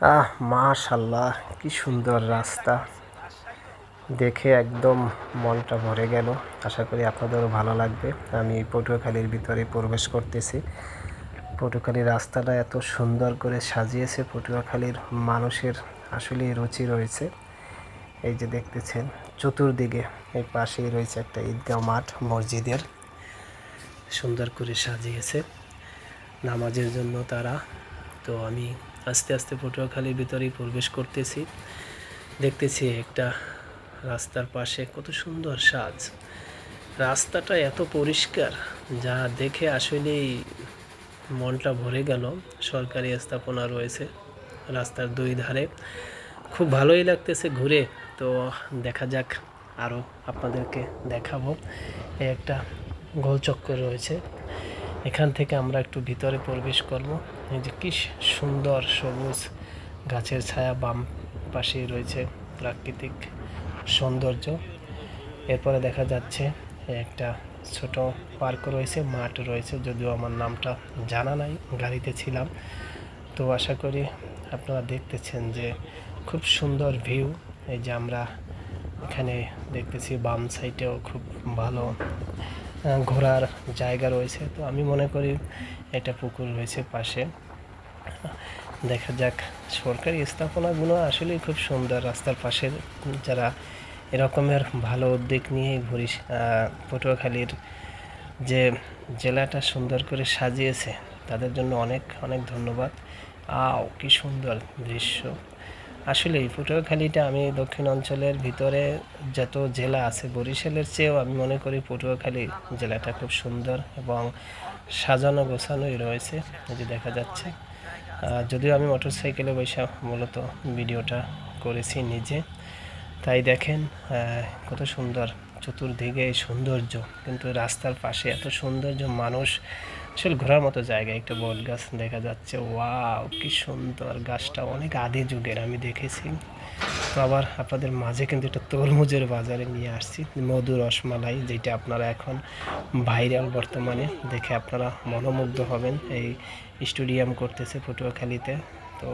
আহ, মাশাল্লাহ, কি সুন্দর রাস্তা। দেখে একদম মনটা ভরে গেল। আশা করি আপনাদেরও ভালো লাগবে। আমি পটুয়াখালীর ভিতরে প্রবেশ করতেছি। পটুয়াখালীর রাস্তাটা এত সুন্দর করে সাজিয়েছে। পটুয়াখালীর মানুষের আসলেই রুচি রয়েছে। এই যে দেখতেছেন, চতুর্দিকে এই পাশেই রয়েছে একটা ঈদগাহ মাঠ, মসজিদের। সুন্দর করে সাজিয়েছে। নামাজের জন্য তারা। তো আমি আস্তে আস্তে পটুয়াখালীর ভিতরেই প্রবেশ করতেছি। দেখতেছি একটা রাস্তার পাশে কত সুন্দর সাজ। রাস্তাটা এত পরিষ্কার, যা দেখে আসলেই মনটা ভরে গেল। সরকারি স্থাপনা রয়েছে রাস্তার দুই ধারে। খুব ভালোই লাগতেছে ঘুরে। তো দেখা যাক, আরও আপনাদেরকে দেখাবো। একটা গোলচক্কর রয়েছে। এখান থেকে আমরা একটু ভিতরে প্রবেশ করব। এই যে কি সুন্দর সবুজ গাছের ছায়া বাম পাশে রয়েছে প্রাকৃতিক সৌন্দর্য। এরপরে দেখা যাচ্ছে একটা ছোট পার্ক রয়েছে, মাঠ রয়েছে, যদিও আমার নামটা জানা নাই, গাড়িতে ছিলাম। তো আশা করি আপনারা দেখতেছেন যে খুব সুন্দর ভিউ। এই যে আমরা এখানে দেখতেছি বাম সাইডেও খুব ভালো ঘোরার জায়গা রয়েছে। তো আমি মনে করি একটা পুকুর রয়েছে পাশে। দেখা যাক, সরকারি স্থাপনাগুলো আসলেই খুব সুন্দর রাস্তার পাশের, যারা এরকমের ভালো উদ্যোগ নিয়ে ঘুরি পটুয়াখালীর যে জেলাটা সুন্দর করে সাজিয়েছে, তাদের জন্য অনেক অনেক ধন্যবাদ। আও, কি সুন্দর দৃশ্য। আসলে পটুয়াখালীটা আমি দক্ষিণ অঞ্চলের ভিতরে যত জেলা আছে বরিশালের চেয়েও আমি মনে করি পটুয়াখালী জেলাটা খুব সুন্দর এবং সাজানো গোছানোই রয়েছে যে দেখা যাচ্ছে। যদিও আমি মোটর সাইকেলে বৈশা মূলত ভিডিওটা করেছি নিজে। তাই দেখেন কত সুন্দর চতুর্দিকে সৌন্দর্য, কিন্তু রাস্তার পাশে এত সৌন্দর্য মানুষ আসলে ঘোরার মতো জায়গা, একটা বট গাছ দেখা যাচ্ছে। ওয়াও, কি সুন্দর গাছটা, অনেক আদি যুগের আমি দেখেছি। তো আবার আপনাদের মাঝে কিন্তু একটা তরমুজের বাজারে নিয়ে আসছি, মধু রসমালাই, যেটা আপনারা এখন ভাইরাল বর্তমানে দেখে আপনারা মনোমুগ্ধ হবেন। এই স্টুডিয়াম করতেছে পটুয়াখালীতে, তো